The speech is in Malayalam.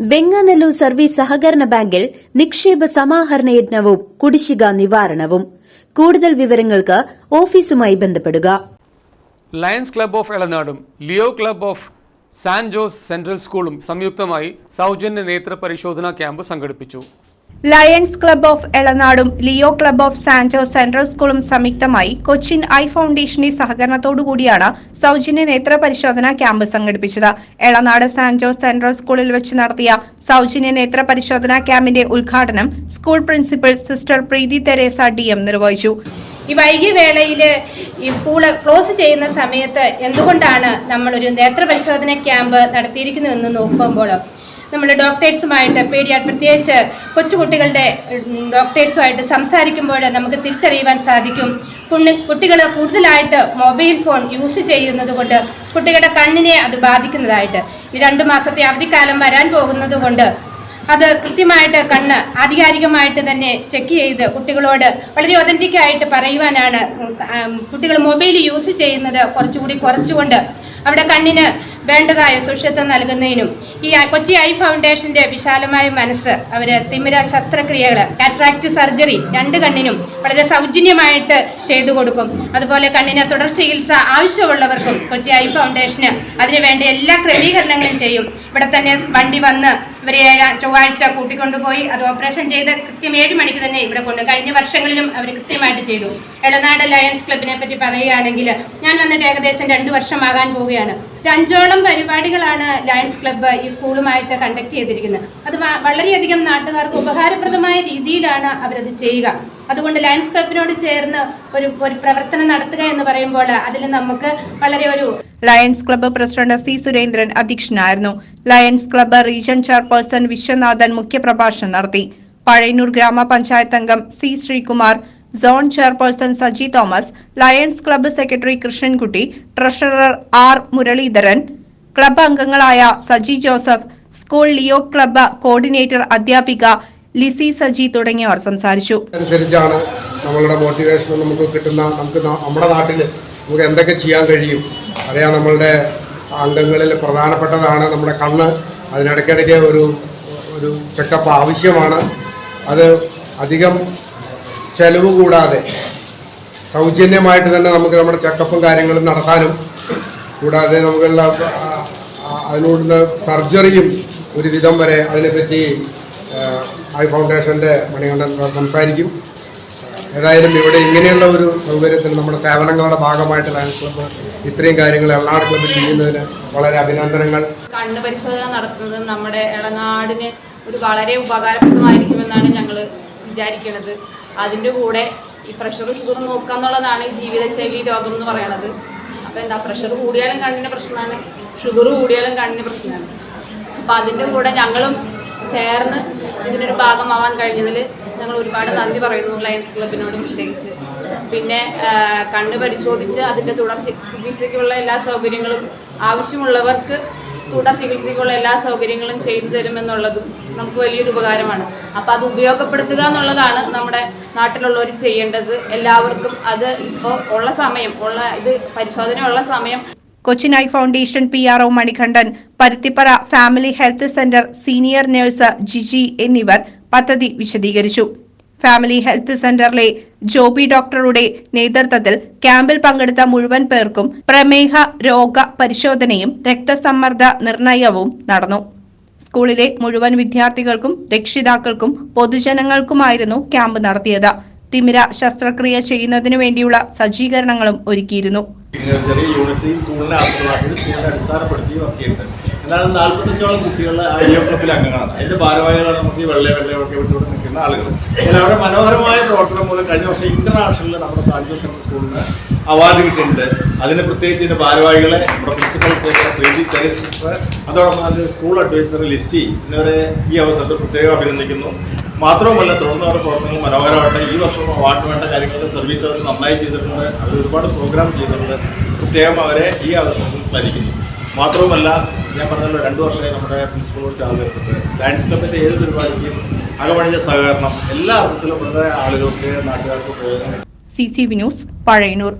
വെങ്ങാനല്ലൂർ സർവീസ് സഹകരണ ബാങ്കിൽ നിക്ഷേപ സമാഹരണ യജ്ഞവും കുടിശ്ശിക നിവാരണവും. കൂടുതൽ വിവരങ്ങൾക്ക് ഓഫീസുമായി ബന്ധപ്പെടുക. Lions club of എളനാടും Leo club of San Jose central സ്കൂളും സംയുക്തമായി സൗജന്യ നേത്ര പരിശോധനാ ക്യാമ്പ് സംഘടിപ്പിച്ചു. Lions club of എളനാടും Leo club of San Jose central സ്കൂളും സംയുക്തമായി കൊച്ചിൻ ഐ ഫൗണ്ടേഷന്റെ സഹകരണത്തോടുകൂടിയാണ് സൗജന്യ നേത്ര പരിശോധനാ ക്യാമ്പ് സംഘടിപ്പിച്ചത്. എളനാട് സാൻജോ സെൻട്രൽ സ്കൂളിൽ വെച്ച് നടത്തിയ സൗജന്യ നേത്ര പരിശോധനാ ക്യാമ്പിന്റെ ഉദ്ഘാടനം school principal sister Preethi Teresa D M നിർവഹിച്ചു. ഈ വൈകിയ വേളയിൽ ഈ സ്കൂൾ ക്ലോസ് ചെയ്യുന്ന സമയത്ത് എന്തുകൊണ്ടാണ് നമ്മളൊരു നേത്ര പരിശോധന ക്യാമ്പ് നടത്തിയിരിക്കുന്നതെന്ന് നോക്കുമ്പോൾ നമ്മൾ ഡോക്ടേഴ്സുമായിട്ട് പേടിയാൽ പ്രത്യേകിച്ച് കൊച്ചുകുട്ടികളുടെ ഡോക്ടേഴ്സുമായിട്ട് സംസാരിക്കുമ്പോൾ നമുക്ക് തിരിച്ചറിയുവാൻ സാധിക്കും. കുണ്ണി കുട്ടികൾ കൂടുതലായിട്ട് മൊബൈൽ ഫോൺ യൂസ് ചെയ്യുന്നത് കൊണ്ട് കുട്ടികളുടെ കണ്ണിനെ അത് ബാധിക്കുന്നതായിട്ട്. ഈ രണ്ട് മാസത്തെ അവധിക്കാലം വരാൻ പോകുന്നത് കൊണ്ട് അത് കൃത്യമായിട്ട് കണ്ണ് ആധികാരികമായിട്ട് തന്നെ ചെക്ക് ചെയ്ത് കുട്ടികളോട് വളരെ ഒതന്റിക് ആയിട്ട് പറയുവാനാണ് കുട്ടികൾ മൊബൈൽ യൂസ് ചെയ്യുന്നത് കുറച്ചുകൂടി കുറച്ചുകൊണ്ട്. അവിടെ കണ്ണിന് വേണ്ടതായ സുഷിത്വം നൽകുന്നതിനും ഈ കൊച്ചി ഐ ഫൗണ്ടേഷന്റെ വിശാലമായ മനസ്സ് അവർ തിമിര ശസ്ത്രക്രിയകൾ കാട്രാക്ട് സർജറി രണ്ട് കണ്ണിനും വളരെ സൗജന്യമായിട്ട് ചെയ്തു കൊടുക്കും. അതുപോലെ കണ്ണിന് തുടർ ചികിത്സ ആവശ്യമുള്ളവർക്കും കൊച്ചി ഐ ഫൗണ്ടേഷന് അതിനുവേണ്ട എല്ലാ ക്രമീകരണങ്ങളും ചെയ്യും. ഇവിടെ തന്നെ വണ്ടി വന്ന് ഇവരെ ചൊവ്വാഴ്ച കൂട്ടിക്കൊണ്ടുപോയി അത് ഓപ്പറേഷൻ ചെയ്ത് കൃത്യം ഏഴ് മണിക്ക് തന്നെ ഇവിടെ കൊണ്ട് കഴിഞ്ഞ വർഷങ്ങളിലും അവർ കൃത്യമായിട്ട് ചെയ്തു. എളനാട് ലയൺസ് ക്ലബിനെ പറ്റി പറയുകയാണെങ്കിൽ ഞാൻ വന്നിട്ട് ഏകദേശം രണ്ട് വർഷമാകാൻ പോവുകയാണ്. ഒരു അഞ്ചോളം പരിപാടികളാണ് ലയൺസ് ക്ലബ്ബ് ഈ സ്കൂളുമായിട്ട് കണ്ടക്ട് ചെയ്തിരിക്കുന്നത്. അത് വളരെയധികം നാട്ടുകാർക്ക് ഉപകാരപ്രദമായ രീതിയിലാണ് അവരത് ചെയ്യുക. അതുകൊണ്ട് ലയൺസ് ക്ലബിനോട് ചേർന്ന് ഒരു ഒരു പ്രവർത്തനം നടത്തുക എന്ന് പറയുമ്പോൾ അതിൽ നമുക്ക് വളരെ ഒരു lions club president C Surendran അധ്യക്ഷനായിരുന്നു. Lions club region chairperson Viswanathan മുഖ്യപ്രഭാഷണം നടത്തി. പഴയന്നൂർ ഗ്രാമപഞ്ചായത്ത് അംഗം C Sreekumar zone chairperson Saji Thomas lions club secretary Krishnankutty treasurer R Muraleedharan club അംഗങ്ങളായ Saji Joseph school Leo club coordinator അധ്യാപിക ലിസി സജി തുടങ്ങിയവർ സംസാരിച്ചു. അനുസരിച്ചാണ് നമ്മളുടെ മോട്ടിവേഷൻ നമുക്ക് കിട്ടുന്ന നമുക്ക് നമ്മുടെ നാട്ടിൽ നമുക്ക് എന്തൊക്കെ ചെയ്യാൻ കഴിയും. അറിയാം നമ്മളുടെ അംഗങ്ങളിൽ പ്രധാനപ്പെട്ടതാണ് നമ്മുടെ കണ്ണ്. അതിനിടയ്ക്കിടയ്ക്ക് ഒരു ഒരു ചെക്കപ്പ് ആവശ്യമാണ്. അത് അധികം ചെലവ് കൂടാതെ സൗജന്യമായിട്ട് തന്നെ നമുക്ക് നമ്മുടെ ചെക്കപ്പും കാര്യങ്ങളും നടത്താനും കൂടാതെ നമുക്കുള്ള അതിനോടുള്ള സർജറിയും ഒരുവിധം വരെ അതിനെപ്പറ്റി ഐ ഫൗണ്ടേഷന്റെ മണികണ്ഠൻ സംസാരിക്കും. ഏതായാലും ഇവിടെ ഇങ്ങനെയുള്ള ഒരു സൗകര്യത്തിന് നമ്മുടെ സേവനങ്ങളുടെ ഭാഗമായിട്ട് ലയൺസ് ക്ലബ്ബ് ഇത്രയും കാര്യങ്ങൾ എളനാട് ക്ലബ്ബ് ചെയ്യുന്നതിന് വളരെ അഭിനന്ദനങ്ങൾ. കണ്ണ് പരിശോധന നടത്തുന്നത് നമ്മുടെ ഇളനാടിന് ഒരു വളരെ ഉപകാരപ്രദമായിരിക്കുമെന്നാണ് ഞങ്ങൾ വിചാരിക്കുന്നത് അതിന്റെ കൂടെ ഈ പ്രഷർ ഷുഗർ നോക്കുക എന്നുള്ളതാണ് ജീവിതശൈലി രോഗം എന്ന് പറയുന്നത് അപ്പോൾ എന്താ പ്രഷർ കൂടിയാലും കണ്ണിന് പ്രശ്നമാണ് ഷുഗർ കൂടിയാലും കണ്ണിന് പ്രശ്നമാണ്. അപ്പോൾ അതിന്റെ കൂടെ ഞങ്ങളും ചേർന്ന് ഇതിനൊരു ഭാഗമാവാൻ കഴിഞ്ഞതിൽ ഞങ്ങൾ ഒരുപാട് നന്ദി പറയുന്നു ലയൺസ് ക്ലബിനോട് പ്രത്യേകിച്ച്. പിന്നെ കണ്ണ് പരിശോധിച്ച് അതിന്റെ തുടർ ചികിത്സയ്ക്കുള്ള എല്ലാ സൗകര്യങ്ങളും ആവശ്യമുള്ളവർക്ക് തുടർ ചികിത്സയ്ക്കുള്ള എല്ലാ സൗകര്യങ്ങളും ചെയ്തു തരുമെന്നുള്ളതും നമുക്ക് വലിയൊരു ഉപകാരമാണ്. അപ്പം അത് ഉപയോഗപ്പെടുത്തുക എന്നുള്ളതാണ് നമ്മുടെ നാട്ടിലുള്ളവർ ചെയ്യേണ്ടത്. എല്ലാവർക്കും അത് ഇപ്പോൾ ഉള്ള സമയം ഉള്ള ഇത് പരിശോധന ഉള്ള സമയം Cochin eye foundation P R O Manikandan Paruthippara family health centre senior nurse Jiji എന്നിവർ പദ്ധതി വിശദീകരിച്ചു. ഫാമിലി ഹെൽത്ത് സെന്ററിലെ ജോബി ഡോക്ടറുടെ നേതൃത്വത്തിൽ ക്യാമ്പിൽ പങ്കെടുത്ത മുഴുവൻ പേർക്കും പ്രമേഹ രോഗ പരിശോധനയും രക്തസമ്മർദ്ദ നിർണയവും നടന്നു. സ്കൂളിലെ മുഴുവൻ വിദ്യാർത്ഥികൾക്കും രക്ഷിതാക്കൾക്കും പൊതുജനങ്ങൾക്കുമായിരുന്നു ക്യാമ്പ് നടത്തിയത്. തിമിര ശസ്ത്രക്രിയ ചെയ്യുന്നതിനു വേണ്ടിയുള്ള സജ്ജീകരണങ്ങളും ഒരുക്കിയിരുന്നു. ചെറിയ യൂണിറ്റ് സ്കൂളിനെ സ്കൂളിനെ അടിസ്ഥാനപ്പെടുത്തി വർക്ക് ചെയ്യുന്നുണ്ട് എന്നാലും നാൽപ്പത്തഞ്ചോളം കുട്ടികൾ ആ ലിയോ ക്ലബിലെ അംഗങ്ങളാണ്. അതിന്റെ ഭാരവാഹികളാണ് നമുക്ക് ഈ വെള്ള വെള്ളയൊക്കെ വിട്ടുകൊണ്ട് നിൽക്കുന്ന ആളുകൾ. എന്നാൽ അവരുടെ മനോഹരമായ പ്രവർത്തനം മൂലം കഴിഞ്ഞ വർഷം ഇന്റർനാഷണലിൽ നമ്മുടെ സാൻജോ സെൻട്രൽ സ്കൂളിന് അവാർഡ് കിട്ടിയിട്ടുണ്ട്. അതിന് പ്രത്യേകിച്ച് ഇതിന്റെ ഭാരവാഹികളെ പ്രിൻസിപ്പൽ പ്രീതി ചെറിയ സിസ്റ്റർ അതോടൊപ്പം അതിന്റെ സ്കൂൾ അഡ്വൈസർ ലിസി എന്നിവരെ ഈ അവസരത്തിൽ പ്രത്യേകം അഭിനന്ദിക്കുന്നു. മാത്രവുമല്ല തുടർന്ന് അവരുടെ പ്രവർത്തനങ്ങൾ മനോഹരമായിട്ട് ഈ വർഷം അവാർഡ് വേണ്ട കാര്യങ്ങളുടെ സർവീസ് അവർ നന്നായി ചെയ്തിട്ടുണ്ട്. അവർ ഒരുപാട് പ്രോഗ്രാം ചെയ്തിട്ടുണ്ട്. പ്രത്യേകം അവരെ ഈ അവസരത്തിൽ സ്മരിക്കുന്നു. മാത്രവുമല്ല ഞാൻ പറഞ്ഞല്ലോ രണ്ട് വർഷമായി നമ്മുടെ പ്രിൻസിപ്പളോട് ചാർജ് എടുത്തിട്ട്. ലയൺസ് ക്ലബിന്റെ ഏത് പരിപാടിക്കും അകമഴിഞ്ഞ സഹകരണം എല്ലാ അർത്ഥത്തിലും വളരെ ആളുകൾക്ക് നാട്ടുകാർക്ക് പ്രയോജനം C C V news Pazhayannur.